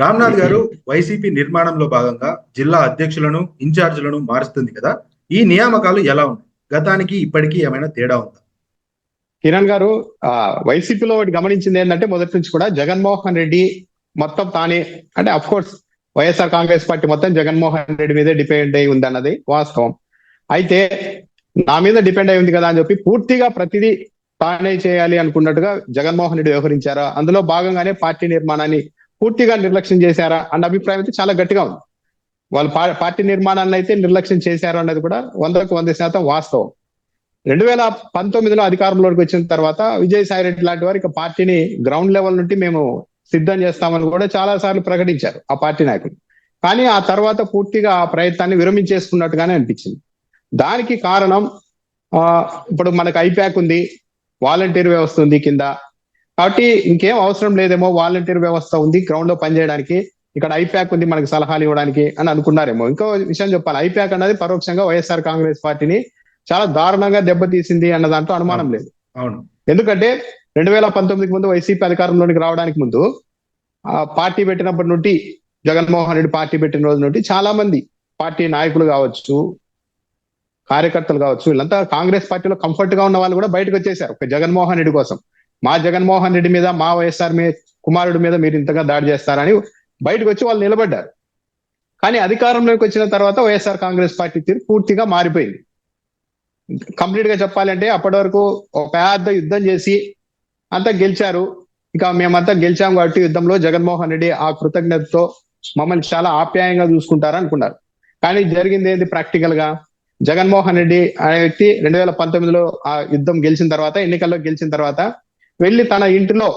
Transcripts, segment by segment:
రామ్నాథ్ గారు వైసీపీ నిర్మాణంలో భాగంగా జిల్లా అధ్యక్షులను ఇన్ఛార్జీలను మారుస్తుంది కదా. ఈ నియామకాలు ఎలా ఉన్నాయి? గతానికి ఇప్పటికీ ఏమైనా తేడా ఉందా? కిరణ్ గారు ఆ వైసీపీలో ఒకటి గమనించింది ఏంటంటే మొదటి నుంచి కూడా జగన్మోహన్ రెడ్డి మొత్తం తానే అంటే of course YSR Congress party మొత్తం జగన్మోహన్ రెడ్డి మీదే డిపెండ్ అయి ఉంది అన్నది వాస్తవం. అయితే నా మీద డిపెండ్ అయి ఉంది కదా అని చెప్పి పూర్తిగా ప్రతిదీ తానే చేయాలి అనుకున్నట్టుగా జగన్మోహన్ రెడ్డి వ్యవహరించారు? అందులో భాగంగానే పార్టీ నిర్మాణాన్ని పూర్తిగా నిర్లక్ష్యం చేశారా అన్న అభిప్రాయం అయితే చాలా గట్టిగా ఉంది. వాళ్ళు పార్టీ నిర్మాణాన్ని అయితే నిర్లక్ష్యం చేశారు అన్నది కూడా వందకు వంద శాతం వాస్తవం. రెండు వేల పంతొమ్మిదిలో అధికారంలోకి వచ్చిన తర్వాత విజయసాయి రెడ్డి లాంటి వారు ఇక పార్టీని గ్రౌండ్ లెవెల్ నుండి మేము సిద్ధం చేస్తామని కూడా చాలా సార్లు ప్రకటించారు ఆ పార్టీ నాయకులు. కానీ ఆ తర్వాత పూర్తిగా ఆ ప్రయత్నాన్ని విరమించేసుకున్నట్టుగానే అనిపించింది. దానికి కారణం ఇప్పుడు మనకు ఐప్యాక్ ఉంది వాలంటీర్ వ్యవస్థ ఉంది కింద కాబట్టి ఇంకేం అవసరం లేదేమో వాలంటీర్ వ్యవస్థ ఉంది గ్రౌండ్లో పనిచేయడానికి ఇక్కడ ఐప్యాక్ ఉంది మనకి సలహాలు ఇవ్వడానికి అని అనుకున్నారేమో. ఇంకో విషయం చెప్పాలి ఐప్యాక్ అన్నది పరోక్షంగా వైఎస్ఆర్ కాంగ్రెస్ పార్టీని చాలా దారుణంగా దెబ్బతీసింది అన్న దాంట్లో అనుమానం లేదు. అవును. ఎందుకంటే రెండు వేల పంతొమ్మిదికి ముందు వైసీపీ అధికారంలోనికి రావడానికి ముందు ఆ పార్టీ పెట్టినప్పటి నుండి జగన్మోహన్ రెడ్డి పార్టీ పెట్టిన రోజు నుండి చాలా మంది పార్టీ నాయకులు కావచ్చు కార్యకర్తలు కావచ్చు వీళ్ళంతా కాంగ్రెస్ పార్టీలో కంఫర్ట్గా ఉన్న వాళ్ళు కూడా బయటకు వచ్చేసారు జగన్మోహన్ రెడ్డి కోసం. మా జగన్మోహన్ రెడ్డి మీద మా వైఎస్ఆర్ మీ కుమారుడి మీద మీరు ఇంతగా దాడి చేస్తారని బయటకు వచ్చి వాళ్ళు నిలబడ్డారు. కానీ అధికారంలోకి వచ్చిన తర్వాత వైఎస్ఆర్ కాంగ్రెస్ పార్టీ తీరు పూర్తిగా మారిపోయింది. కంప్లీట్గా చెప్పాలంటే అప్పటి వరకు ఒక పెద్ద యుద్ధం చేసి అంతా గెలిచారు. ఇక మేమంతా గెలిచాం కాబట్టి యుద్ధంలో జగన్మోహన్ రెడ్డి ఆ కృతజ్ఞతతో మమ్మల్ని చాలా ఆప్యాయంగా చూసుకుంటారు అనుకున్నారు. కానీ జరిగింది ఏంది ప్రాక్టికల్గా జగన్మోహన్ రెడ్డి అనే వ్యక్తి రెండు వేల పంతొమ్మిదిలో ఆ యుద్ధం గెలిచిన తర్వాత ఎన్నికల్లో గెలిచిన తర్వాత వెళ్ళి తన ఇంటిలో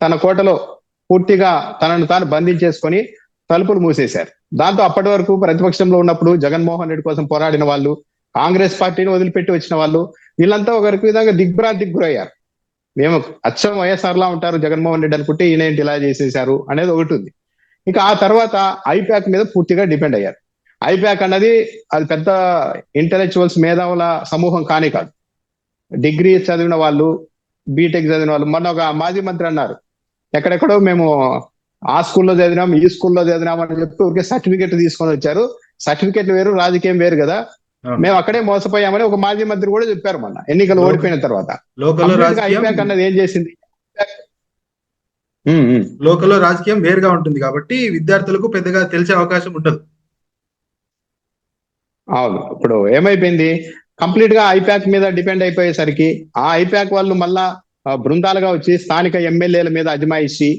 తన కోటలో పూర్తిగా తనను తాను బంధించేసుకొని తలుపులు మూసేశారు. దాంతో అప్పటి వరకు ప్రతిపక్షంలో ఉన్నప్పుడు జగన్మోహన్ రెడ్డి కోసం పోరాడిన వాళ్ళు కాంగ్రెస్ పార్టీని వదిలిపెట్టి వచ్చిన వాళ్ళు వీళ్ళంతా ఒకరికి విధంగా దిగ్భ్రాంతికి గురయ్యారు మేము అచ్చం వైఎస్ఆర్లా ఉంటారు జగన్మోహన్ రెడ్డి అనుకుంటే ఈయన ఏంటి ఇలా చేసేశారు అనేది ఒకటి ఉంది. ఇక ఆ తర్వాత ఐప్యాక్ మీద పూర్తిగా డిపెండ్ అయ్యారు. ఐప్యాక్ అన్నది అది పెద్ద ఇంటలెక్చువల్స్ మేధావుల సమూహం కానే కాదు. డిగ్రీ చదివిన వాళ్ళు బీటెక్ చదివిన వాళ్ళు. మొన్న ఒక మాజీ మంత్రి అన్నారు. ఎక్కడెక్కడో మేము ఆ స్కూల్లో చదివినాం ఈ స్కూల్లో చదివినాం అని చెప్పి ఊరికే సర్టిఫికెట్ తీసుకొని వచ్చారు. సర్టిఫికెట్ వేరు రాజకీయం వేరు కదా. మేము అక్కడే మోసపోయామని ఒక మాజీ మంత్రి కూడా చెప్పారు మొన్న. ఎన్నికలు ఓడిపోయిన తర్వాత. ఐప్యాక్ అన్నది ఏం చేసింది? లోకల్లో రాజకీయం వేరుగా ఉంటుంది కాబట్టి విద్యార్థులకు పెద్దగా తెలిసే అవకాశం ఉండదు. అవును. ఇప్పుడు ఏమైపోయింది? కంప్లీట్గా ఐప్యాక్ మీద డిపెండ్ అయిపోయేసరికి ఆ ఐప్యాక్ వాళ్ళు మళ్ళా బృందాలుగా వచ్చి స్థానిక ఎమ్మెల్యేల మీద అజమాయిషి.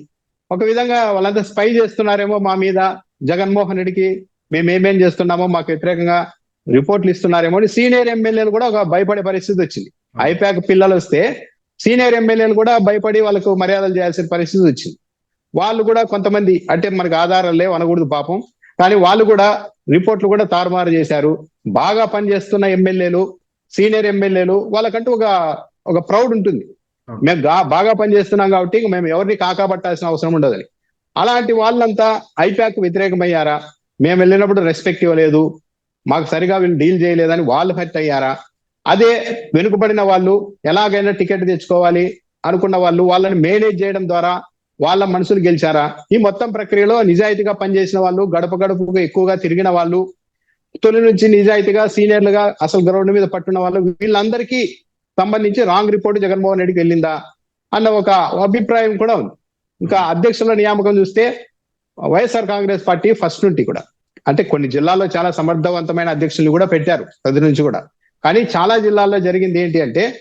ఒక విధంగా వాళ్ళంతా స్పై చేస్తున్నారేమో మా మీద. జగన్మోహన్ రెడ్డికి మేము ఏమేం చేస్తున్నామో మాకు వ్యతిరేకంగా రిపోర్ట్లు ఇస్తున్నారేమో అని సీనియర్ ఎమ్మెల్యేలు కూడా ఒక భయపడే పరిస్థితి వచ్చింది. ఐప్యాక్ పిల్లలు వస్తే సీనియర్ ఎమ్మెల్యేలు కూడా భయపడి వాళ్ళకు మర్యాదలు చేయాల్సిన పరిస్థితి వచ్చింది. వాళ్ళు కూడా కొంతమంది అంటే మనకు ఆధారాలు లేవు అనకూడదు పాపం. కానీ వాళ్ళు కూడా రిపోర్ట్లు కూడా తారుమారు చేశారు. బాగా పనిచేస్తున్న ఎమ్మెల్యేలు సీనియర్ ఎమ్మెల్యేలు వాళ్ళకంటూ ఒక ఒక ప్రౌడ్ ఉంటుంది. మేము బాగా పనిచేస్తున్నాం కాబట్టి మేము ఎవరిని కాకాపట్టాల్సిన అవసరం ఉండదని. అలాంటి వాళ్ళంతా ఐప్యాక్ వ్యతిరేకమయ్యారా? మేము వెళ్ళినప్పుడు రెస్పెక్ట్ ఇవ్వలేదు. మాకు సరిగా వీళ్ళు డీల్ చేయలేదని వాళ్ళు హర్ట్ అయ్యారా? అదే వెనుకబడిన వాళ్ళు ఎలాగైనా టికెట్ తెచ్చుకోవాలి అనుకున్న వాళ్ళు వాళ్ళని మేనేజ్ చేయడం ద్వారా వాళ్ళ మనసులు గెలిచారా? ఈ మొత్తం ప్రక్రియలో నిజాయితీగా పనిచేసిన వాళ్ళు గడప గడపకు ఎక్కువగా తిరిగిన వాళ్ళు తొలి నుంచి నిజాయితీగా సీనియర్లుగా అసలు గ్రౌండ్ మీద పట్టున్న వాళ్ళు వీళ్ళందరికీ సంబంధించి రాంగ్ రిపోర్ట్ జగన్మోహన్ రెడ్డికి వెళ్ళిందా? అన్న ఒక అభిప్రాయం కూడా ఉంది. ఇంకా అధ్యక్షుల నియామకం చూస్తే వైఎస్ఆర్ కాంగ్రెస్ పార్టీ ఫస్ట్ నుండి కూడా. అంటే కొన్ని జిల్లాల్లో చాలా సమర్థవంతమైన అధ్యక్షులు కూడా పెట్టారు ప్రతి నుంచి కూడా. కానీ చాలా జిల్లాల్లో జరిగింది ఏంటి అంటే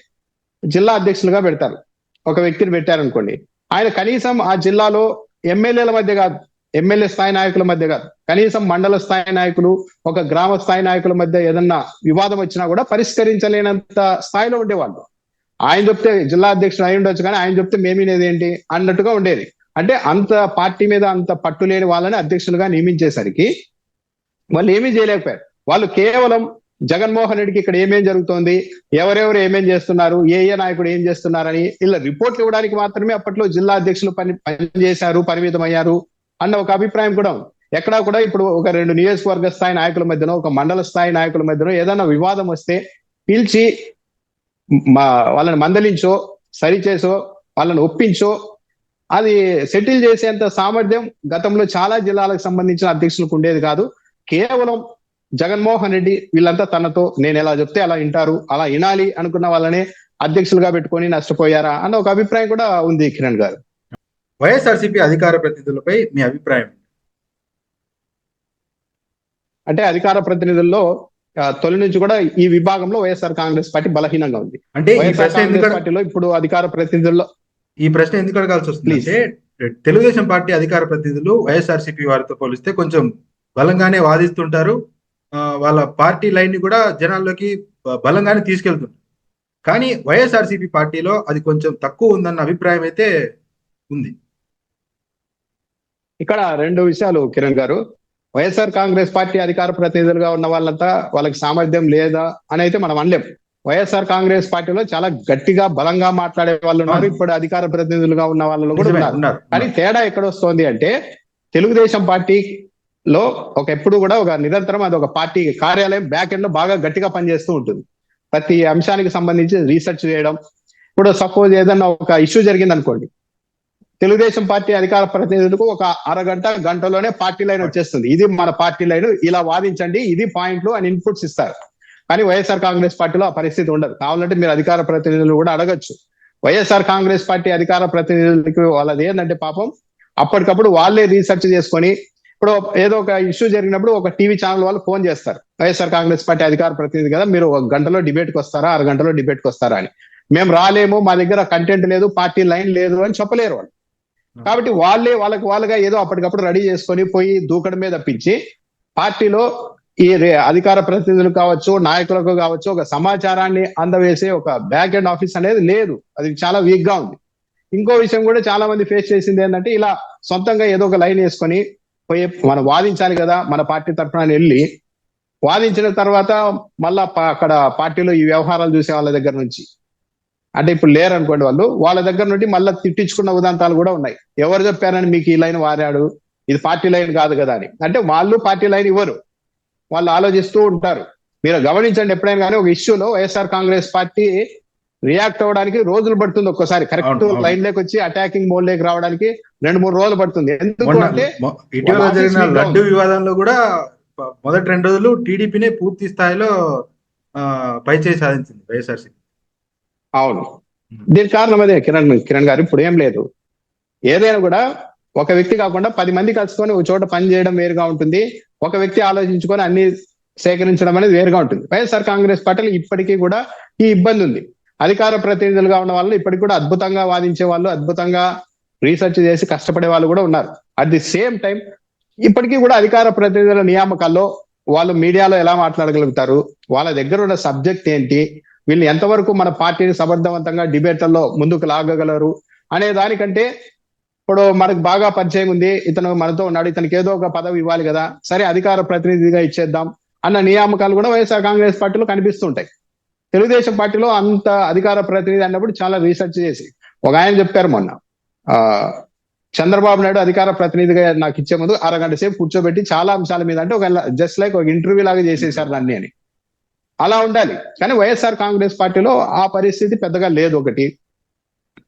జిల్లా అధ్యక్షులుగా పెడతారు. ఒక వ్యక్తిని పెట్టారనుకోండి. ఆయన కనీసం ఆ జిల్లాలో ఎమ్మెల్యేల మధ్య కాదు ఎమ్మెల్యే స్థాయి నాయకుల మధ్య కాదు కనీసం మండల స్థాయి నాయకులు ఒక గ్రామ స్థాయి నాయకుల మధ్య ఏదన్నా వివాదం వచ్చినా కూడా పరిష్కరించలేనంత స్థాయిలో ఉండేవాళ్ళు. ఆయన చెప్తే జిల్లా అధ్యక్షుడు అయి ఉండొచ్చు కానీ ఆయన చెప్తే మేమినేది ఏంటి అన్నట్టుగా ఉండేది. అంటే అంత పార్టీ మీద అంత పట్టు లేని వాళ్ళని అధ్యక్షులుగా నియమించేసరికి వాళ్ళు ఏమీ చేయలేకపోయారు. వాళ్ళు కేవలం జగన్మోహన్ రెడ్డికి ఇక్కడ ఏమేం జరుగుతోంది? ఎవరెవరు ఏమేం చేస్తున్నారు? ఏ ఏ నాయకుడు ఏం చేస్తున్నారని ఇలా రిపోర్ట్లు ఇవ్వడానికి మాత్రమే అప్పట్లో జిల్లా అధ్యక్షులు పని పనిచేశారు పరిమితం అయ్యారు అన్న ఒక అభిప్రాయం కూడా ఎక్కడా కూడా ఇప్పుడు ఒక రెండు నియోజకవర్గ స్థాయి నాయకుల మధ్యనో ఒక మండల స్థాయి నాయకుల మధ్యనో ఏదైనా వివాదం వస్తే పిలిచి మా వాళ్ళని మందలించో సరిచేసో వాళ్ళని ఒప్పించో అది సెటిల్ చేసేంత సామర్థ్యం గతంలో చాలా జిల్లాలకు సంబంధించిన అధ్యక్షులకు ఉండేది కాదు. కేవలం జగన్మోహన్ రెడ్డి వీళ్ళంతా తనతో నేను ఎలా చెప్తే అలా వింటారు అలా వినాలి అనుకున్న వాళ్ళనే అధ్యక్షులుగా పెట్టుకొని నష్టపోయారా అన్న ఒక అభిప్రాయం కూడా ఉంది కిరణ్ గారు. వైఎస్ఆర్సీపీ అధికార ప్రతినిధులపై మీ అభిప్రాయం? అంటే అధికార ప్రతినిధుల్లో తొలి నుంచి కూడా ఈ విభాగంలో వైఎస్ఆర్ కాంగ్రెస్ పార్టీ బలహీనంగా ఉంది. అంటే పార్టీలో ఇప్పుడు అధికార ప్రతినిధుల్లో ఈ ప్రశ్న ఎందుకు అడగాల్సి వస్తుంది తెలుగుదేశం పార్టీ అధికార ప్రతినిధులు వైఎస్ఆర్సీపీ వారితో పోలిస్తే కొంచెం బలంగానే వాదిస్తుంటారు. వాళ్ళ పార్టీ లైన్ని కూడా జనాల్లోకి బలంగానే తీసుకెళ్తుంటారు కానీ వైఎస్ఆర్సీపీ పార్టీలో అది కొంచెం తక్కువ ఉందన్న అభిప్రాయం అయితే ఉంది. ఇక్కడ రెండు విషయాలు కిరణ్ గారు. వైఎస్ఆర్ కాంగ్రెస్ పార్టీ అధికార ప్రతినిధులుగా ఉన్న వాళ్ళంతా వాళ్ళకి సామర్థ్యం లేదా అని అయితే మనం అనలేం. వైఎస్ఆర్ కాంగ్రెస్ పార్టీలో చాలా గట్టిగా బలంగా మాట్లాడే వాళ్ళు ఉన్నారు. ఇప్పుడు అధికార ప్రతినిధులుగా ఉన్న వాళ్ళు కూడా ఉన్నారు. కానీ తేడా ఎక్కడ వస్తోంది అంటే తెలుగుదేశం లో ఒక ఎప్పుడు కూడా ఒక నిరంతరం అది ఒక పార్టీ కార్యాలయం బ్యాక్ ఎండ్లో బాగా గట్టిగా పనిచేస్తూ ఉంటుంది. ప్రతి అంశానికి సంబంధించి రీసెర్చ్ చేయడం. ఇప్పుడు సపోజ్ ఏదన్నా ఒక ఇష్యూ జరిగింది అనుకోండి తెలుగుదేశం పార్టీ అధికార ప్రతినిధులకు ఒక అరగంట గంటలోనే పార్టీ లైన్ వచ్చేస్తుంది. ఇది మన పార్టీ లైన్ ఇలా వాదించండి ఇది పాయింట్లు అని ఇన్పుట్స్ ఇస్తారు. కానీ వైఎస్ఆర్ కాంగ్రెస్ పార్టీలో ఆ పరిస్థితి ఉండదు. కావాలంటే మీరు అధికార ప్రతినిధులు కూడా అడగచ్చు. వైఎస్ఆర్ కాంగ్రెస్ పార్టీ అధికార ప్రతినిధులకి వాళ్ళది ఏంటంటే పాపం అప్పటికప్పుడు వాళ్ళే రీసెర్చ్ చేసుకొని ఇప్పుడు ఏదో ఒక ఇష్యూ జరిగినప్పుడు ఒక టీవీ ఛానల్ వాళ్ళు ఫోన్ చేస్తారు. వైఎస్ఆర్ కాంగ్రెస్ పార్టీ అధికార ప్రతినిధి కదా మీరు ఒక గంటలో డిబేట్కి వస్తారా అరగంటలో డిబేట్కి వస్తారా అని. మేము రాలేము మా దగ్గర కంటెంట్ లేదు పార్టీ లైన్ లేదు అని చెప్పలేరు వాళ్ళు. కాబట్టి వాళ్ళే వాళ్ళకి వాళ్ళగా ఏదో అప్పటికప్పుడు రెడీ చేసుకొని పోయి దూకడం మీద తప్పించి పార్టీలో ఈ అధికార ప్రతినిధులు కావచ్చు నాయకులకు కావచ్చు ఒక సమాచారాన్ని అందవేసే ఒక బ్యాక్ ఎండ్ ఆఫీస్ అనేది లేదు. అది చాలా వీక్గా ఉంది. ఇంకో విషయం కూడా చాలా మంది ఫేస్ చేసింది ఏంటంటే ఇలా సొంతంగా ఏదో ఒక లైన్ వేసుకొని పోయి మనం వాదించాలి కదా మన పార్టీ తరఫున వెళ్ళి వాదించిన తర్వాత మళ్ళా అక్కడ పార్టీలో ఈ వ్యవహారాలు చూసే వాళ్ళ దగ్గర నుంచి. అంటే ఇప్పుడు లేరు అనుకోండి వాళ్ళు వాళ్ళ దగ్గర నుండి మళ్ళీ తిట్టించుకున్న ఉదాంతాలు కూడా ఉన్నాయి. ఎవరు చెప్పారని మీకు ఈ లైన్ వారాడు? ఇది పార్టీ లైన్ కాదు కదా అని. అంటే వాళ్ళు పార్టీ లైన్ ఇవ్వరు. వాళ్ళు ఆలోచిస్తూ ఉంటారు. మీరు గమనించండి ఎప్పుడైనా కానీ ఒక ఇష్యూలో వైఎస్ఆర్ కాంగ్రెస్ పార్టీ రియాక్ట్ అవ్వడానికి రోజులు పడుతుంది ఒక్కోసారి. కరెక్ట్. లైన్ లేకి వచ్చి అటాకింగ్ మోడ్ లేకి రావడానికి రెండు మూడు రోజులు పడుతుంది. ఎందుకు అంటే ఇటీవల జరిగిన లడ్డు వివాదంలో కూడా మొదటి రెండు రోజులు టీడీపీనే పూర్తి స్థాయిలో పైచేయి సాధించింది వైఎస్ఆర్సీపీ. అవును. దీనికి కారణం అదే కిరణ్ కిరణ్ గారు ఇప్పుడు ఏం లేదు. ఏదైనా కూడా ఒక వ్యక్తి కాకుండా పది మంది కలుసుకొని ఒక చోట పని చేయడం వేరుగా ఉంటుంది. ఒక వ్యక్తి ఆలోచించుకొని అన్ని సేకరించడం అనేది వేరుగా ఉంటుంది. వైఎస్ఆర్ కాంగ్రెస్ పార్టీలో ఇప్పటికీ కూడా ఈ ఇబ్బంది ఉంది. అధికార ప్రతినిధులుగా ఉన్న వాళ్ళు ఇప్పటికి కూడా అద్భుతంగా వాదించే వాళ్ళు అద్భుతంగా రీసెర్చ్ చేసి కష్టపడే వాళ్ళు కూడా ఉన్నారు. అట్ ది సేమ్ టైం ఇప్పటికీ కూడా అధికార ప్రతినిధుల నియామకాల్లో వాళ్ళు మీడియాలో ఎలా మాట్లాడగలుగుతారు? వాళ్ళ దగ్గర ఉన్న సబ్జెక్ట్ ఏంటి? వీళ్ళు ఎంతవరకు మన పార్టీని సమర్థవంతంగా డిబేట్లలో ముందుకు లాగగలరు? అనే దానికంటే ఇప్పుడు మనకు బాగా పరిచయం ఉంది. ఇతను మనతో ఉన్నాడు. ఇతనికి ఏదో ఒక పదవి ఇవ్వాలి కదా. సరే అధికార ప్రతినిధిగా ఇచ్చేద్దాం అన్న నియామకాలు కూడా వైఎస్ఆర్ కాంగ్రెస్ పార్టీలో కనిపిస్తుంటాయి తెలుగుదేశం పార్టీలో అంత అధికార ప్రతినిధి అన్నప్పుడు చాలా రీసెర్చ్ చేసి ఒక ఆయన చెప్పారు మొన్న చంద్రబాబు నాయుడు అధికార ప్రతినిధిగా నాకు ఇచ్చే ముందు అరగంట సేపు కూర్చోబెట్టి చాలా అంశాల మీద అంటే ఒక జస్ట్ లైక్ ఒక ఇంటర్వ్యూ లాగా చేసేసారు దాన్ని అని. అలా ఉండాలి. కానీ వైఎస్ఆర్ కాంగ్రెస్ పార్టీలో ఆ పరిస్థితి పెద్దగా లేదు ఒకటి.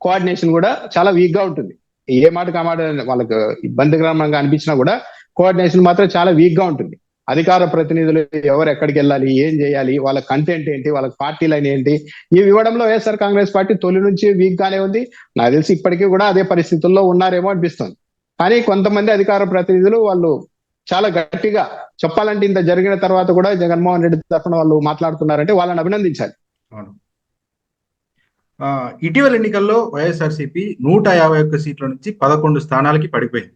కోఆర్డినేషన్ కూడా చాలా వీక్గా ఉంటుంది. ఏ మాటకు ఆ మాట వాళ్ళకు ఇబ్బందికరంగా అనిపించినా కూడా కోఆర్డినేషన్ మాత్రం చాలా వీక్గా ఉంటుంది. అధికార ప్రతినిధులు ఎవరు ఎక్కడికి వెళ్ళాలి ఏం చేయాలి వాళ్ళ కంటెంట్ ఏంటి వాళ్ళ పార్టీ లైన్ ఏంటి ఇవి ఇవ్వడంలో వైఎస్ఆర్ కాంగ్రెస్ పార్టీ తొలి నుంచి వీక్ గానే ఉంది. నాకు తెలిసి ఇప్పటికీ కూడా అదే పరిస్థితుల్లో ఉన్నారేమో అనిపిస్తుంది. కానీ కొంతమంది అధికార ప్రతినిధులు వాళ్ళు చాలా గట్టిగా చెప్పాలంటే ఇంత జరిగిన తర్వాత కూడా జగన్మోహన్ రెడ్డి తరఫున వాళ్ళు మాట్లాడుతున్నారంటే వాళ్ళని అభినందించాలి. ఇటీవల ఎన్నికల్లో వైఎస్ఆర్సీపీ నూట యాభై ఒక్క సీట్ల నుంచి పదకొండు స్థానాలకి పడిపోయింది.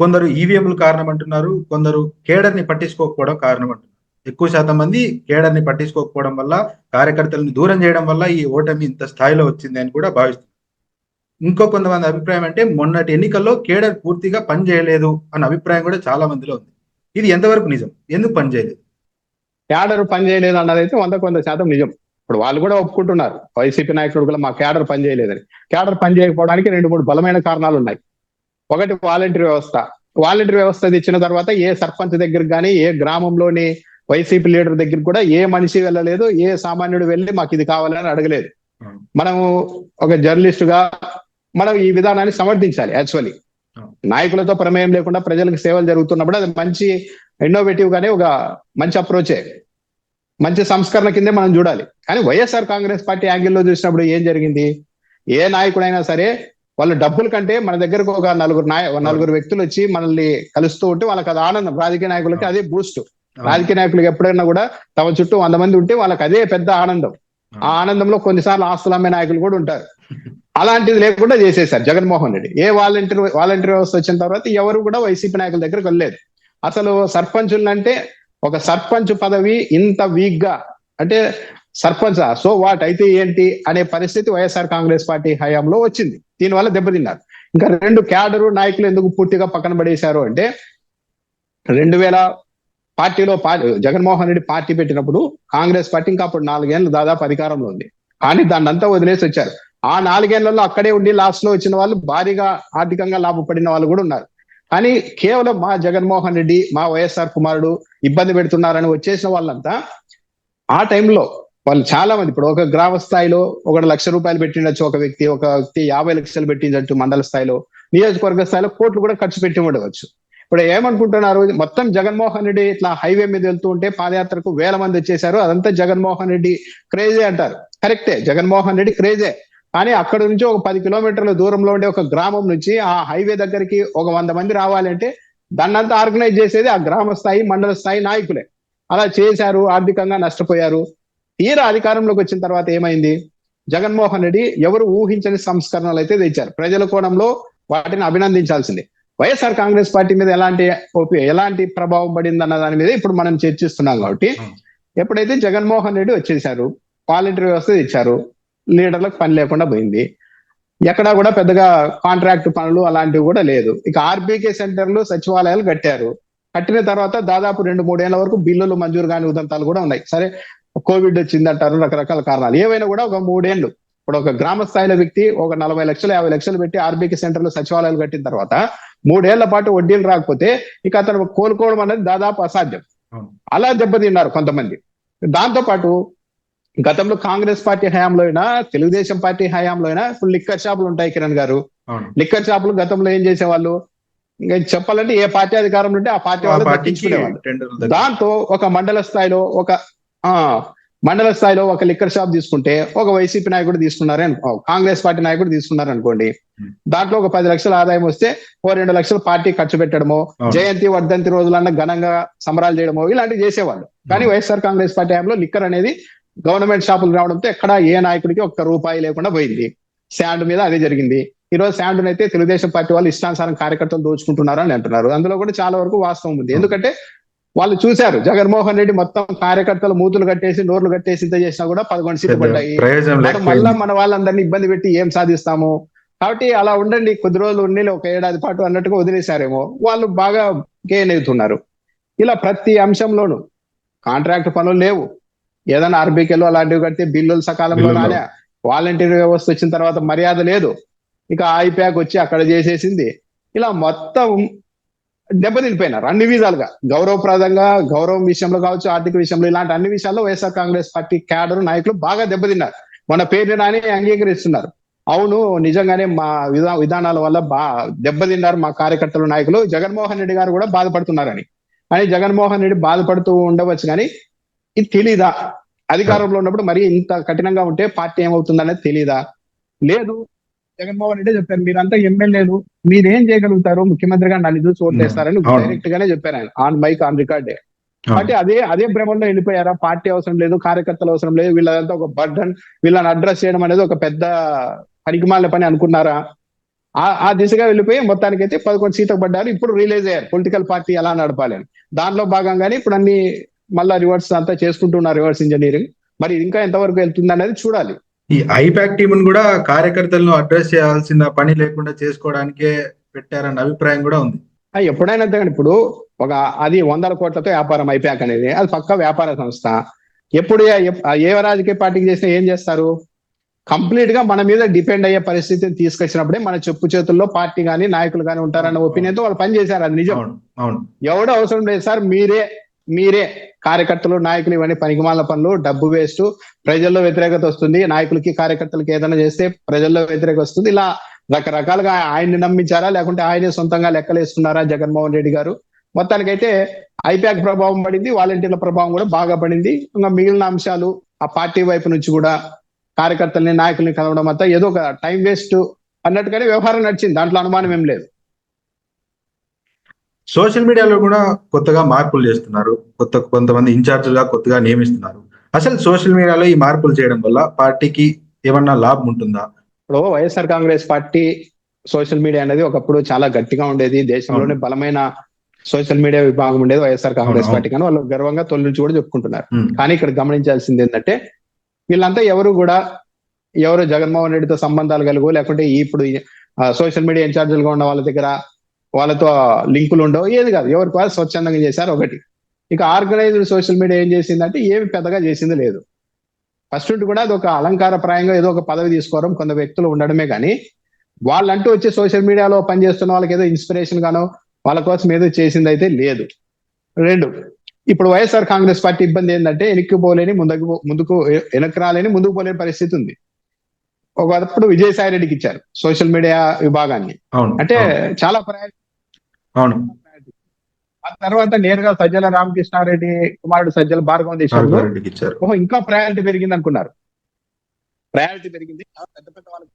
కొందరు ఈవీఎంలు కారణం అంటున్నారు కొందరు కేడర్ని పట్టించుకోకపోవడం కారణం అంటున్నారు ఎక్కువ శాతం మంది కేడర్ని పట్టించుకోకపోవడం వల్ల కార్యకర్తలను దూరం చేయడం వల్ల ఈ ఓటమి ఇంత స్థాయిలో వచ్చింది అని కూడా భావిస్తున్నారు. ఇంకో కొంతమంది అభిప్రాయం అంటే మొన్నటి ఎన్నికల్లో కేడర్ పూర్తిగా పని చేయలేదు అన్న అభిప్రాయం కూడా చాలా మందిలో ఉంది. ఇది ఎంతవరకు నిజం? ఎందుకు పని చేయలేదు? పనిచేయలేదు పని చేయలేదు అన్నది అయితే వంద కొంత శాతం నిజం. ఇప్పుడు వాళ్ళు కూడా ఒప్పుకుంటున్నారు. వైసీపీ నాయకుడు కూడా మా క్యాడర్ పని చేయలేదని. క్యాడర్ పని చేయకపోవడానికి రెండు మూడు బలమైన కారణాలు ఉన్నాయి. ఒకటి వాలంటీర్ వ్యవస్థ. వాలంటీర్ వ్యవస్థ ఇచ్చిన తర్వాత ఏ సర్పంచ్ దగ్గరికి కానీ ఏ గ్రామంలోని వైసీపీ లీడర్ దగ్గరికి కూడా ఏ మనిషి వెళ్ళలేదు ఏ సామాన్యుడు వెళ్ళి మాకు ఇది కావాలని అడగలేదు. మనము ఒక జర్నలిస్ట్గా మనం ఈ విధానాన్ని సమర్థించాలి యాక్చువల్లీ. నాయకులతో ప్రమేయం లేకుండా ప్రజలకు సేవలు జరుగుతున్నప్పుడు అది మంచి ఇన్నోవేటివ్ గానే ఒక మంచి అప్రోచే మంచి సంస్కరణ కిందే మనం చూడాలి. కానీ వైఎస్ఆర్ కాంగ్రెస్ పార్టీ యాంగిల్లో చూసినప్పుడు ఏం జరిగింది? ఏ నాయకుడైనా సరే వాళ్ళు డబ్బుల కంటే మన దగ్గరకు ఒక నలుగురు నాయ నలుగురు వ్యక్తులు వచ్చి మనల్ని కలుస్తూ ఉంటే వాళ్ళకి అది ఆనందం. రాజకీయ నాయకులకి అదే బూస్ట్ రాజకీయ నాయకులకు ఎప్పుడైనా కూడా తమ చుట్టూ వంద మంది ఉంటే వాళ్ళకి అదే పెద్ద ఆనందం. ఆ ఆనందంలో కొన్నిసార్లు ఆస్తులు అమ్మే నాయకులు కూడా ఉంటారు. అలాంటిది లేకుండా చేసేశారు జగన్మోహన్ రెడ్డి. ఏ వాలంటీర్ వాలంటీర్ వ్యవస్థ వచ్చిన తర్వాత ఎవరు కూడా వైసీపీ నాయకుల దగ్గరకు వెళ్ళలేదు. అసలు సర్పంచులు అంటే ఒక సర్పంచ్ పదవి ఇంత వీక్గా అంటే సర్పంచ్? సో వాట్ అయితే ఏంటి అనే పరిస్థితి వైఎస్ఆర్ కాంగ్రెస్ పార్టీ హయాంలో వచ్చింది. దీనివల్ల దెబ్బతిన్నారు. ఇంకా రెండు క్యాడరు నాయకులు ఎందుకు పూర్తిగా పక్కన పడేశారు అంటే రెండు వేల పార్టీలో పార్టీ జగన్మోహన్ రెడ్డి పార్టీ పెట్టినప్పుడు కాంగ్రెస్ పార్టీ ఇంకా అప్పుడు నాలుగేళ్ళు దాదాపు అధికారంలో ఉంది. కానీ దాన్ని అంతా వదిలేసి వచ్చారు. ఆ నాలుగేళ్ళలో అక్కడే ఉండి లాస్ట్లో వచ్చిన వాళ్ళు భారీగా ఆర్థికంగా లాభపడిన వాళ్ళు కూడా ఉన్నారు. కానీ కేవలం మా జగన్మోహన్ రెడ్డి మా వైఎస్ఆర్ కుమారుడు ఇబ్బంది పెడుతున్నారని వచ్చేసిన వాళ్ళంతా ఆ టైంలో వాళ్ళు చాలా మంది. ఇప్పుడు ఒక గ్రామ స్థాయిలో ఒక లక్ష రూపాయలు పెట్టిండొచ్చు ఒక వ్యక్తి ఒక వ్యక్తి యాభై లక్షలు పెట్టిండొచ్చు మండల స్థాయిలో. నియోజకవర్గ స్థాయిలో కోట్లు కూడా ఖర్చు పెట్టి ఉండవచ్చు. ఇప్పుడు ఏమనుకుంటున్నారు మొత్తం జగన్మోహన్ రెడ్డి ఇట్లా హైవే మీద వెళ్తూ ఉంటే పాదయాత్రకు వేల మంది వచ్చేసారు అదంతా జగన్మోహన్ రెడ్డి క్రేజే అంటారు. కరెక్టే జగన్మోహన్ రెడ్డి క్రేజే. కానీ అక్కడ నుంచి ఒక పది కిలోమీటర్ల దూరంలో ఉండే ఒక గ్రామం నుంచి ఆ హైవే దగ్గరికి ఒక వంద మంది రావాలంటే దాన్నంతా ఆర్గనైజ్ చేసేది ఆ గ్రామ స్థాయి మండల స్థాయి నాయకులే. అలా చేశారు ఆర్థికంగా నష్టపోయారు. తీరా అధికారంలోకి వచ్చిన తర్వాత ఏమైంది? జగన్మోహన్ రెడ్డి ఎవరు ఊహించని సంస్కరణలు అయితే తెచ్చారు. ప్రజల కోణంలో వాటిని అభినందించాల్సిందే. వైఎస్ఆర్ కాంగ్రెస్ పార్టీ మీద ఎలాంటి ఎలాంటి ప్రభావం పడింది అన్న దాని మీద ఇప్పుడు మనం చర్చిస్తున్నాం కాబట్టి ఎప్పుడైతే జగన్మోహన్ రెడ్డి వచ్చేసారు వాలంటీర్ వ్యవస్థ ఇచ్చారు లీడర్లకు పని లేకుండా పోయింది. ఎక్కడా కూడా పెద్దగా కాంట్రాక్ట్ పనులు అలాంటివి కూడా లేదు. ఇక ఆర్బీకే సెంటర్లు సచివాలయాలు కట్టారు. కట్టిన తర్వాత దాదాపు రెండు మూడేళ్ళ వరకు బిల్లులు మంజూరు కాని ఉదంతాలు కూడా ఉన్నాయి. సరే కోవిడ్ వచ్చిందంటారు రకరకాల కారణాలు. ఏవైనా కూడా ఒక మూడేళ్ళు. ఇప్పుడు ఒక గ్రామ స్థాయిలో వ్యక్తి ఒక నలభై లక్షలు యాభై లక్షలు పెట్టి ఆర్బీకే సెంటర్లు సచివాలయాలు కట్టిన తర్వాత మూడేళ్ళ పాటు వడ్డీలు రాకపోతే ఇక అతను కోలుకోవడం అనేది దాదాపు అసాధ్యం. అలా దెబ్బతిన్నారు కొంతమంది. దాంతో పాటు గతంలో కాంగ్రెస్ పార్టీ హయాంలో అయినా తెలుగుదేశం పార్టీ హయాంలో అయినా ఇప్పుడు లిక్కర్ షాపులు ఉంటాయి కిరణ్ గారు. లిక్కర్ షాపులు గతంలో ఏం చేసేవాళ్ళు? ఇంకా చెప్పాలంటే ఏ పార్టీ అధికారంలో ఉంటే ఆ పార్టీ వాళ్ళు దగ్గర. దాంతో ఒక మండల స్థాయిలో ఒక ఆ మండల స్థాయిలో ఒక లిక్కర్ షాప్ తీసుకుంటే ఒక వైసీపీ నాయకుడు తీసుకున్నారే అనుకో కాంగ్రెస్ పార్టీ నాయకుడు తీసుకున్నారు అనుకోండి. దాంట్లో ఒక పది లక్షల ఆదాయం వస్తే ఓ రెండు లక్షలు పార్టీ ఖర్చు పెట్టడమో. జయంతి వర్ధంతి రోజులన్నా ఘనంగా సంబరాలు చేయడమో ఇలాంటివి చేసేవాళ్ళు కానీ. వైఎస్ఆర్ కాంగ్రెస్ పార్టీ హయాంలో లిక్కర్ అనేది గవర్నమెంట్ షాపులు రావడంతో ఎక్కడ ఏ నాయకుడికి ఒక్క రూపాయి లేకుండా పోయింది శాండ్ మీద అదే జరిగింది ఈ రోజు శాండ్ అయితే తెలుగుదేశం పార్టీ వాళ్ళు ఇష్టానుసారం కార్యకర్తలు దోచుకుంటున్నారు అని అంటున్నారు. అందులో కూడా చాలా వరకు వాస్తవం ఉంది. ఎందుకంటే వాళ్ళు చూశారు జగన్మోహన్ రెడ్డి మొత్తం కార్యకర్తలు మూతులు కట్టేసి నోర్లు కట్టేసి ఇంత చేసినా కూడా పదకొండు సీట్లు పడ్డాయి. మళ్ళా మన వాళ్ళందరినీ ఇబ్బంది పెట్టి ఏం సాధిస్తాము? కాబట్టి అలా ఉండండి కొద్ది రోజులు ఉండి ఒక ఏడాది పాటు అన్నట్టుగా వదిలేశారేమో. వాళ్ళు బాగా గెయిన్ అవుతున్నారు ఇలా ప్రతి అంశంలోనూ కాంట్రాక్ట్ పనులు లేవు. ఏదైనా ఆర్బీకేలు అలాంటివి కడితే బిల్లులు సకాలంలో. రాలే. వాలంటీర్ వ్యవస్థ వచ్చిన తర్వాత మర్యాద లేదు. ఇక ఐప్యాక్ వచ్చి అక్కడ చేసేసింది. ఇలా మొత్తం దెబ్బతినిపోయినారు అన్ని విధాలుగా. గౌరవప్రదంగా గౌరవం విషయంలో కావచ్చు ఆర్థిక విషయంలో ఇలాంటి అన్ని విషయాల్లో వైఎస్ఆర్ కాంగ్రెస్ పార్టీ క్యాడర్ నాయకులు బాగా దెబ్బతిన్నారు. మన పేరు నాని అంగీకరిస్తున్నారు. అవును నిజంగానే మా విధా విధానాల వల్ల బా దెబ్బతిన్నారు మా కార్యకర్తలు నాయకులు. జగన్మోహన్ రెడ్డి గారు కూడా బాధపడుతున్నారని. కానీ జగన్మోహన్ రెడ్డి బాధపడుతూ ఉండవచ్చు కానీ ఇది తెలీదా? అధికారంలో ఉన్నప్పుడు మరి ఇంత కఠినంగా ఉంటే పార్టీ ఏమవుతుందనేది తెలీదా? లేదు. జగన్మోహన్ రెడ్డి చెప్పారు మీరంతా ఎమ్మెల్యేలు మీరేం చేయగలుగుతారు ముఖ్యమంత్రిగా నన్ను చూసి ఓట్లేస్తారని. డైరెక్ట్ గానే చెప్పారు ఆయన ఆన్ మైక్ ఆన్ రికార్డే. కాబట్టి అదే అదే భ్రమంలో వెళ్ళిపోయారా? పార్టీ అవసరం లేదు కార్యకర్తలు అవసరం లేదు వీళ్ళదంతా ఒక బర్డన్ వీళ్ళని అడ్రస్ చేయడం అనేది ఒక పెద్ద పనికిమాలిన పని అనుకున్నారా? ఆ ఆ దిశగా వెళ్ళిపోయి మొత్తానికైతే పదకొండు సీట్లకు పడ్డారు ఇప్పుడు రిలీజ్ అయ్యారు పొలిటికల్ పార్టీ ఎలా నడపాలి అని. దానిలో భాగంగానే ఇప్పుడు అన్ని మళ్ళా రివర్స్ అంతా చేసుకుంటున్నారు రివర్స్ ఇంజనీరింగ్ మరి ఇంకా ఎంతవరకు వెళ్తుంది అనేది చూడాలి. ఈ ఐపాక్ టీమ్ కూడా కార్యకర్తలను అడ్రస్ చేయాల్సిన పని లేకుండా చేసుకోవడానికే పెట్టారన్న అభిప్రాయం కూడా ఉంది. ఎప్పుడైనా ఇప్పుడు ఒక అది వందల కోట్లతో వ్యాపారం అయిపోయాక అనేది అది పక్క వ్యాపార సంస్థ. ఎప్పుడు ఏ- రాజకీయ పార్టీకి చేసినా ఏం చేస్తారు? కంప్లీట్గా మన మీద డిపెండ్ అయ్యే పరిస్థితిని తీసుకొచ్చినప్పుడే మన చెప్పు చేతుల్లో పార్టీ కానీ నాయకులు కానీ ఉంటారన్న ఒపీనియన్తో వాళ్ళు పనిచేశారు అది నిజం. అవును. అవును. ఎవడో అవసరం లేదు సార్ మీరే మీరే. కార్యకర్తలు నాయకులు ఇవన్నీ పనికిమాల పనులు. డబ్బు వేస్ట్. ప్రజల్లో వ్యతిరేకత వస్తుంది. నాయకులకి కార్యకర్తలకి ఏదైనా చేస్తే ప్రజల్లో వ్యతిరేకత వస్తుంది. ఇలా రకరకాలుగా ఆయన్ని నమ్మించారా? లేకుంటే ఆయనే సొంతంగా లెక్కలేస్తున్నారా జగన్మోహన్ రెడ్డి గారు? మొత్తానికైతే ఐపాక్ ప్రభావం పడింది. వాలంటీర్ల ప్రభావం కూడా బాగా పడింది. ఇంకా మిగిలిన అంశాలు ఆ పార్టీ వైపు నుంచి కూడా కార్యకర్తల్ని నాయకుల్ని కలవడం అంతా ఏదో ఒక టైం వేస్ట్ అన్నట్టుగానే వ్యవహారం నడిచింది. దాంట్లో అనుమానం ఏం లేదు. సోషల్ మీడియాలో కూడా కొత్తగా మార్పులు చేస్తున్నారు. కొత్త కొంతమంది ఇన్ఛార్జ్గా కొత్తగా నియమిస్తున్నారు. అసలు సోషల్ మీడియాలో ఈ మార్పులు చేయడం వల్ల పార్టీకి ఏమన్నా లాభం ఉంటుందా? ఇప్పుడు YSR Congress party social media అనేది ఒకప్పుడు చాలా గట్టిగా ఉండేది. దేశంలోనే బలమైన సోషల్ మీడియా విభాగం ఉండేది వైఎస్ఆర్ కాంగ్రెస్. పార్టీ కానీ వాళ్ళు గర్వంగా తొలి నుంచి కూడా చెప్పుకుంటున్నారు. కానీ ఇక్కడ గమనించాల్సింది ఏంటంటే వీళ్ళంతా ఎవరు కూడా ఎవరు జగన్మోహన్ రెడ్డితో సంబంధాలు కలుగు లేకుంటే ఇప్పుడు సోషల్ మీడియా ఇన్ఛార్జీలుగా ఉన్న వాళ్ళ దగ్గర వాళ్ళతో లింకులు ఉండవు. ఏది కాదు. ఎవరికి వాళ్ళు స్వచ్ఛందంగా చేశారు ఒకటి. ఇక ఆర్గనైజ్డ్ సోషల్ మీడియా ఏం చేసిందంటే ఏమి పెద్దగా చేసింది లేదు. ఫస్ట్ కూడా అది ఒక అలంకారప్రాయంగా ఏదో ఒక పదవి తీసుకోవడం కొంత వ్యక్తులు ఉండడమే కానీ వాళ్ళంటూ వచ్చి సోషల్ మీడియాలో పనిచేస్తున్న వాళ్ళకి ఏదో ఇన్స్పిరేషన్ గానో వాళ్ళ కోసం ఏదో చేసింది అయితే లేదు. రెండు ఇప్పుడు వైఎస్ఆర్ కాంగ్రెస్ పార్టీ ఇబ్బంది ఏంటంటే వెనక్కి పోలేని ముందుకు ముందుకు వెనక్కి రాలేని ముందుకు పోలేని పరిస్థితి ఉంది. ఒకప్పుడు విజయసాయి రెడ్డికి ఇచ్చారు సోషల్ మీడియా విభాగాన్ని. అంటే చాలా ప్రయాణం అవును. ఆ తర్వాత నేరుగా సజ్జల రామకృష్ణారెడ్డి కుమారుడు సజ్జల భార్గవ దేశంలో ఓహో ఇంకా ప్రయారిటీ పెరిగింది అనుకున్నారు ప్రయారిటీ పెరిగింది. పెద్ద పెద్ద వాళ్ళు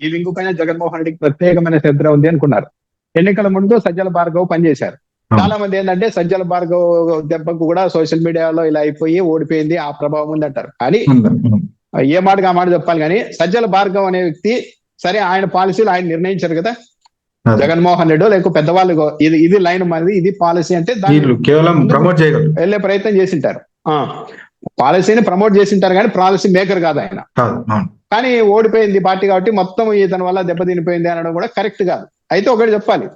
ఈ లింగు పైన జగన్మోహన్ రెడ్డికి ప్రత్యేకమైన శ్రద్ధ ఉంది అనుకున్నారు. ఎన్నికల ముందు సజ్జల భార్గవ్ పనిచేశారు. చాలా మంది ఏంటంటే సజ్జల భార్గవ్ దెబ్బకు కూడా సోషల్ మీడియాలో ఇలా అయిపోయి ఓడిపోయింది ఆ ప్రభావం ఉంది అంటారు కానీ. ఏ మాటగా ఆ మాట చెప్పాలి కానీ సజ్జల భార్గవ్ అనే వ్యక్తి సరే ఆయన పాలసీలు ఆయన నిర్ణయించారు కదా. జగన్మోహన్ రెడ్డి లేకపోతే పెద్దవాళ్ళు ఇది ఇది లైన్ మనది ఇది పాలసీ అంటే వీళ్ళు కేవలం ప్రమోట్ చేయగలరు. వెళ్ళే ప్రయత్నం చేసింటారు. ఆ. పాలసీని ప్రమోట్ చేసింటారు కానీ పాలసీ మేకర్ కాదు ఆయన. కానీ ఓడిపోయింది పార్టీ కాబట్టి మొత్తం ఇతని వల్ల దెబ్బతినిపోయింది అనడం కూడా కరెక్ట్ కాదు. అయితే ఒకటి చెప్పాలి.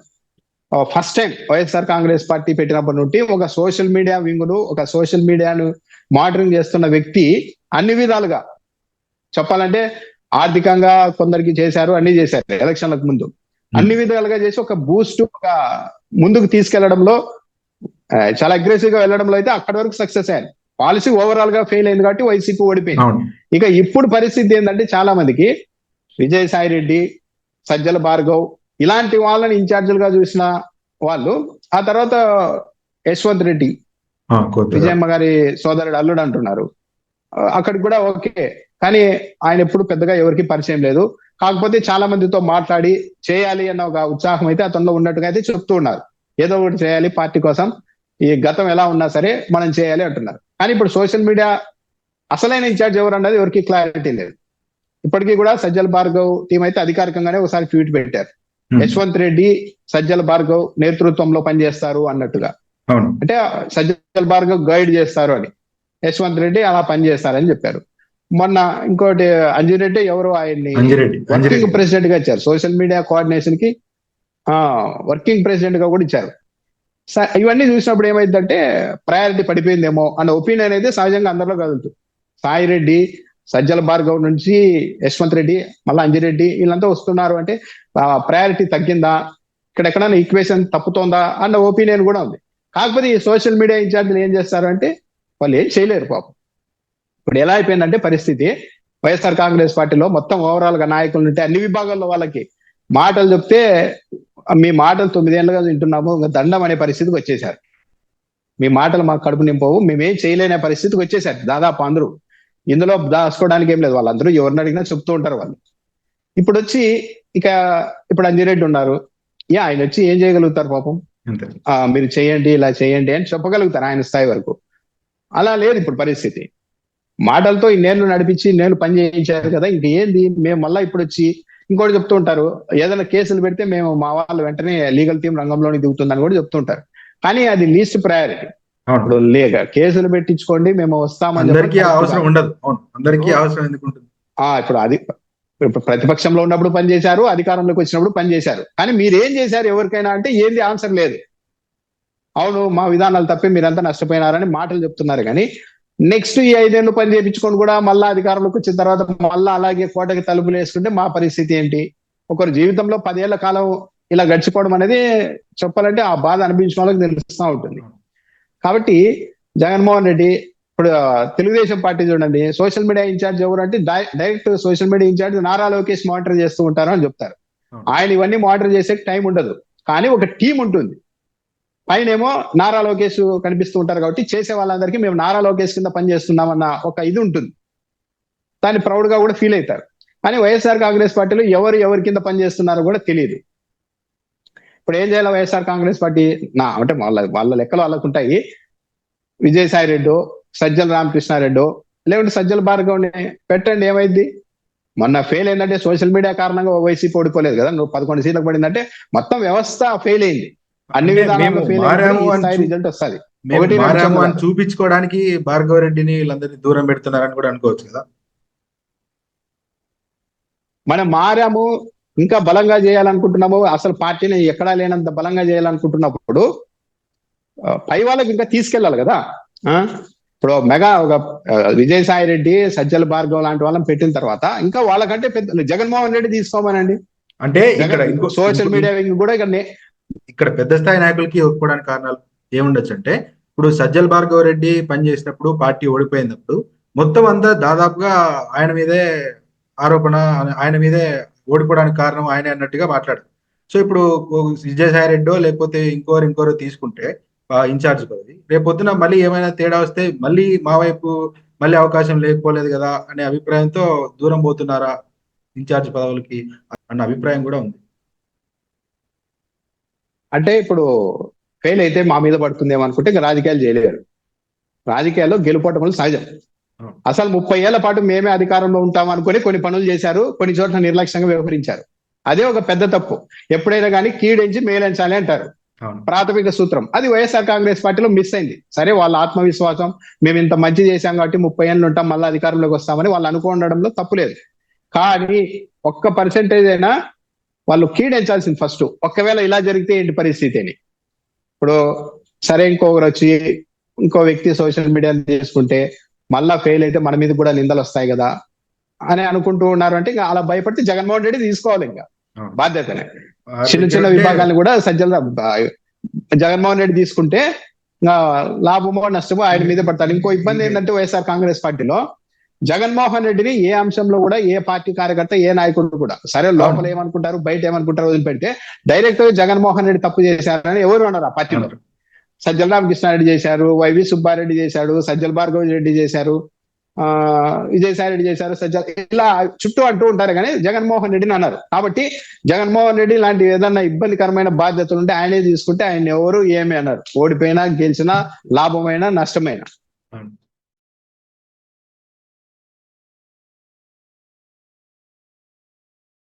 First time YSR Congress party పెట్టినప్పటి నుండి ఒక సోషల్ మీడియా వింగును ఒక సోషల్ మీడియాను మానిటరింగ్ చేస్తున్న వ్యక్తి అన్ని విధాలుగా చెప్పాలంటే ఆర్థికంగా కొందరికి చేశారు అన్ని చేశారు ఎలక్షన్లకు ముందు. అన్ని విధాలుగా చేసి ఒక బూస్ట్ ఒక ముందుకు తీసుకెళ్ళడంలో చాలా అగ్రెసివ్గా వెళ్ళడంలో అయితే అక్కడి వరకు సక్సెస్ అయ్యారు పాలసీ ఓవరాల్గా ఫెయిల్ అయింది కాబట్టి వైసీపీ ఓడిపోయింది. ఇక ఇప్పుడు పరిస్థితి ఏంటంటే చాలా మందికి విజయసాయి రెడ్డి సజ్జల భార్గవ్ ఇలాంటి వాళ్ళని ఇన్ఛార్జీలుగా చూసిన వాళ్ళు ఆ తర్వాత యశ్వంత్ రెడ్డి విజయమ్మ గారి సోదరుడు అల్లుడు అంటున్నారు. అక్కడికి కూడా ఓకే. కానీ ఆయన ఎప్పుడు పెద్దగా ఎవరికి పరిచయం లేదు. కాకపోతే చాలా మందితో మాట్లాడి చేయాలి అన్న ఒక ఉత్సాహం అయితే అతనిలో ఉన్నట్టుగా అయితే చెప్తూ ఉన్నారు. ఏదో ఒకటి చేయాలి పార్టీ కోసం ఈ గతం ఎలా ఉన్నా సరే మనం చేయాలి అంటున్నారు. కానీ ఇప్పుడు సోషల్ మీడియా అసలైన ఇన్ఛార్జ్ ఎవరు అన్నది ఎవరికి క్లారిటీ లేదు. ఇప్పటికీ కూడా సజ్జల భార్గవ్ టీం అయితే అధికారికంగానే ఒకసారి ట్వీట్ పెట్టారు. ఉమ్, యశ్వంత్ రెడ్డి సజ్జల భార్గవ్ నేతృత్వంలో పనిచేస్తారు అన్నట్టుగా. అంటే సజ్జల భార్గవ్ గైడ్ చేస్తారు అని. యశ్వంత్ రెడ్డి అలా పనిచేస్తారని చెప్పారు. మొన్న ఇంకోటి అంజిరెడ్డి ఎవరు ఆయన్ని వర్కింగ్ ప్రెసిడెంట్గా ఇచ్చారు. సోషల్ మీడియా కోఆర్డినేషన్కి ఆ వర్కింగ్ ప్రెసిడెంట్గా కూడా ఇచ్చారు. ఇవన్నీ చూసినప్పుడు ఏమైందంటే ప్రయారిటీ పడిపోయిందేమో అన్న ఒపీనియన్ అయితే సహజంగా అందరిలో కదులుతుంది సాయి రెడ్డి సజ్జల భార్గవ్ నుంచి యశ్వంత్ రెడ్డి మళ్ళీ అంజిరెడ్డి వీళ్ళంతా వస్తున్నారు అంటే ప్రయారిటీ తగ్గిందా? ఇక్కడ ఎక్కడైనా ఈక్వేషన్ తప్పుతోందా? అన్న ఒపీనియన్ కూడా ఉంది. కాకపోతే ఈ సోషల్ మీడియా ఇన్ఛార్జీలు ఏం చేస్తారు అంటే వాళ్ళు ఏం చేయలేరు పాపం. ఇప్పుడు ఎలా అయిపోయిందంటే పరిస్థితి వైఎస్ఆర్ కాంగ్రెస్ పార్టీలో మొత్తం ఓవరాల్గా నాయకులు ఉంటే అన్ని విభాగాల్లో వాళ్ళకి మాటలు చెప్తే మీ మాటలు తొమ్మిదేళ్ళుగా వింటున్నాము దండం అనే పరిస్థితికి వచ్చేసారు మీ మాటలు మాకు కడుపు నింపవు మేమేం చేయలేని పరిస్థితికి వచ్చేసారు దాదాపు అందరూ. ఇందులో దాచుకోవడానికి ఏం లేదు వాళ్ళందరూ ఎవరిని అడిగినా చెప్తూ ఉంటారు వాళ్ళు. ఇప్పుడు వచ్చి ఇక ఇప్పుడు అంజిరెడ్డి ఉన్నారు. యా ఆయన వచ్చి ఏం చేయగలుగుతారు పాపం? మీరు చేయండి ఇలా చేయండి అని చెప్పగలుగుతారు ఆయన స్థాయి వరకు. అలా లేదు ఇప్పుడు పరిస్థితి. మాటలతో ఇన్నేళ్ళు నడిపించి నేను పని చేయించారు కదా. ఇంక ఏంది? మేము మళ్ళీ ఇప్పుడు వచ్చి ఇంకోటి చెప్తూ ఉంటారు. ఏదైనా కేసులు పెడితే మేము మా వాళ్ళు వెంటనే లీగల్ టీం రంగంలోకి దిగుతుందని కూడా చెప్తుంటారు కానీ అది లీస్ట్ ప్రయారిటీ. ఇప్పుడు లేక కేసులు పెట్టించుకోండి మేము వస్తామని అవసరం ఉండదు. అందరికీ అవసరం ఎందుకు ఉంటుంది? ఆ ఇప్పుడు అది ప్రతిపక్షంలో ఉన్నప్పుడు పనిచేశారు అధికారంలోకి వచ్చినప్పుడు పనిచేశారు కానీ మీరేం చేశారు ఎవరికైనా అంటే ఏంది ఆన్సర్ లేదు. అవును మా విధానాలు తప్పి మీరంతా నష్టపోయినారని మాటలు చెప్తున్నారు. కానీ నెక్స్ట్ ఈ ఐదేళ్ళు పని చేయించుకొని కూడా మళ్ళా అధికారంలోకి వచ్చిన తర్వాత మళ్ళా అలాగే కోటకి తలుపులు వేసుకుంటే మా పరిస్థితి ఏంటి? ఒకరి జీవితంలో పదేళ్ళ కాలం ఇలా గడిచిపోవడం అనేది చెప్పాలంటే ఆ బాధ అనిపించిన వాళ్ళకి తెలుస్తూ ఉంటుంది. కాబట్టి జగన్మోహన్ రెడ్డి ఇప్పుడు తెలుగుదేశం పార్టీ చూడండి సోషల్ మీడియా ఇన్ఛార్జ్ ఎవరు అంటే direct social media in charge Nara Lokesh monitor చేస్తూ ఉంటారు అని చెప్తారు. ఆయన ఇవన్నీ మానిటర్ చేసే టైం ఉండదు. కానీ ఒక టీం ఉంటుంది. పైన ఏమో నారా లోకేష్ కనిపిస్తూ ఉంటారు కాబట్టి చేసే వాళ్ళందరికీ మేము నారా లోకేష్ కింద పనిచేస్తున్నామన్న ఒక ఇది ఉంటుంది. దాన్ని ప్రౌడ్గా కూడా ఫీల్ అవుతారు. కానీ వైఎస్ఆర్ కాంగ్రెస్ పార్టీలో ఎవరు ఎవరి కింద పనిచేస్తున్నారో కూడా తెలియదు ఇప్పుడు ఏం చేయాలి వైఎస్ఆర్ కాంగ్రెస్ పార్టీ? నా అంటే వాళ్ళ వాళ్ళ లెక్కలు వాళ్ళకుంటాయి. విజయసాయి రెడ్డి సజ్జల రామకృష్ణారెడ్డి లేకుంటే సజ్జల భార్గవ్ని పెట్టండి ఏమైంది? మొన్న ఫెయిల్ అయిందంటే సోషల్ మీడియా కారణంగా వైసీపీ ఓడిపోలేదు కదా. నువ్వు పదకొండు సీట్లకు పడిందంటే మొత్తం వ్యవస్థ ఫెయిల్ అయింది. అన్ని రిజల్ట్ వస్తుంది. చూపించుకోవడానికి భార్గవ రెడ్డిని వీళ్ళందరినీ దూరం పెడుతున్నారని కూడా అనుకోవచ్చు కదా? మనం మారాము ఇంకా బలంగా చేయాలనుకుంటున్నాము అసలు పార్టీని ఎక్కడా లేనంత బలంగా చేయాలనుకుంటున్నప్పుడు పై వాళ్ళకి ఇంకా తీసుకెళ్ళాలి కదా? ఇప్పుడు మెగా ఒక విజయసాయి రెడ్డి సజ్జల భార్గవ్ లాంటి వాళ్ళని పెట్టిన తర్వాత ఇంకా వాళ్ళకంటే పెద్ద జగన్మోహన్ రెడ్డి తీసుకోమనండి. అంటే ఇక్కడ ఇంకో సోషల్ మీడియా కూడా ఇక్కడ ఇక్కడ పెద్ద స్థాయి నాయకులకి ఒప్పుకోవడానికి కారణాలు ఏముండొచ్చు అంటే ఇప్పుడు సజ్జల్ భార్గవ రెడ్డి పనిచేసినప్పుడు పార్టీ ఓడిపోయినప్పుడు మొత్తం అంతా దాదాపుగా ఆయన మీదే ఆరోపణ ఆయన మీదే ఓడిపోవడానికి కారణం ఆయన అన్నట్టుగా మాట్లాడారు సో ఇప్పుడు విజయసాయి రెడ్డో లేకపోతే ఇంకోరు ఇంకోరు తీసుకుంటే ఇన్ఛార్జ్ పదవి రేపు మళ్ళీ ఏమైనా తేడా వస్తే మళ్ళీ మా వైపు మళ్ళీ అవకాశం లేకపోలేదు కదా అనే అభిప్రాయంతో దూరం పోతున్నారా ఇన్ఛార్జ్ పదవులకి అన్న అభిప్రాయం కూడా ఉంది. అంటే ఇప్పుడు ఫెయిల్ అయితే మా మీద పడుతుందేమో అనుకుంటే ఇంకా రాజకీయాలు చేయలేరు. రాజకీయాల్లో గెలుపోవటములు సహజం. అసలు ముప్పై ఏళ్ళ పాటు మేమే అధికారంలో ఉంటాం అనుకుని కొన్ని పనులు చేశారు కొన్ని చోట్ల నిర్లక్ష్యంగా వ్యవహరించారు. అదే ఒక పెద్ద తప్పు. ఎప్పుడైనా కానీ కీడించి మేలించాలి అంటారు. ప్రాథమిక సూత్రం. అది వైఎస్ఆర్ కాంగ్రెస్ పార్టీలో మిస్ అయింది. సరే వాళ్ళ ఆత్మవిశ్వాసం మేము ఇంత మంచి చేశాం కాబట్టి ముప్పై ఏళ్ళు ఉంటాం మళ్ళీ అధికారంలోకి వస్తామని వాళ్ళు అనుకోవడంలో తప్పు లేదు. కానీ ఒక్క పర్సెంటేజ్ అయినా వాళ్ళు కీడించాల్సింది ఫస్ట్ ఒకవేళ ఇలా జరిగితే ఏంటి పరిస్థితి అని. ఇప్పుడు సరే ఇంకొకరు వచ్చి ఇంకో వ్యక్తి సోషల్ మీడియా తీసుకుంటే మళ్ళా ఫెయిల్ అయితే మన మీద కూడా నిందలు వస్తాయి కదా అని అనుకుంటూ ఉన్నారు అంటే ఇంకా అలా భయపడితే జగన్మోహన్ రెడ్డి తీసుకోవాలి ఇంకా. బాధ్యతనే. చిన్న చిన్న విభాగాలను కూడా సజ్జల జగన్మోహన్ రెడ్డి తీసుకుంటే ఇంకా లాభమో నష్టమో ఆయన మీద పడతాడు ఇంకో ఇబ్బంది ఏంటంటే వైఎస్ఆర్ కాంగ్రెస్ పార్టీలో జగన్మోహన్ రెడ్డిని ఏ అంశంలో కూడా ఏ పార్టీ కార్యకర్త ఏ నాయకుడు కూడా. సరే లోపల ఏమనుకుంటారు బయట ఏమనుకుంటారు వదిలిపెడితే డైరెక్ట్గా జగన్మోహన్ రెడ్డి తప్పు చేశారని ఎవరు అన్నారు ఆ పార్టీలో సజ్జల రామకృష్ణారెడ్డి చేశారు వైవి సుబ్బారెడ్డి చేశాడు సజ్జల భార్గవ రెడ్డి చేశారు ఆ విజయసాయి రెడ్డి చేశారు సజ్జల ఇలా చుట్టూ అంటూ ఉంటారు కానీ జగన్మోహన్ రెడ్డిని అన్నారు కాబట్టి జగన్మోహన్ రెడ్డి లాంటి ఏదన్నా ఇబ్బందికరమైన బాధ్యతలు ఉంటే ఆయనే తీసుకుంటే ఆయన ఎవరు ఏమి అన్నారు ఓడిపోయినా గెలిచినా లాభమైనా నష్టమైనా.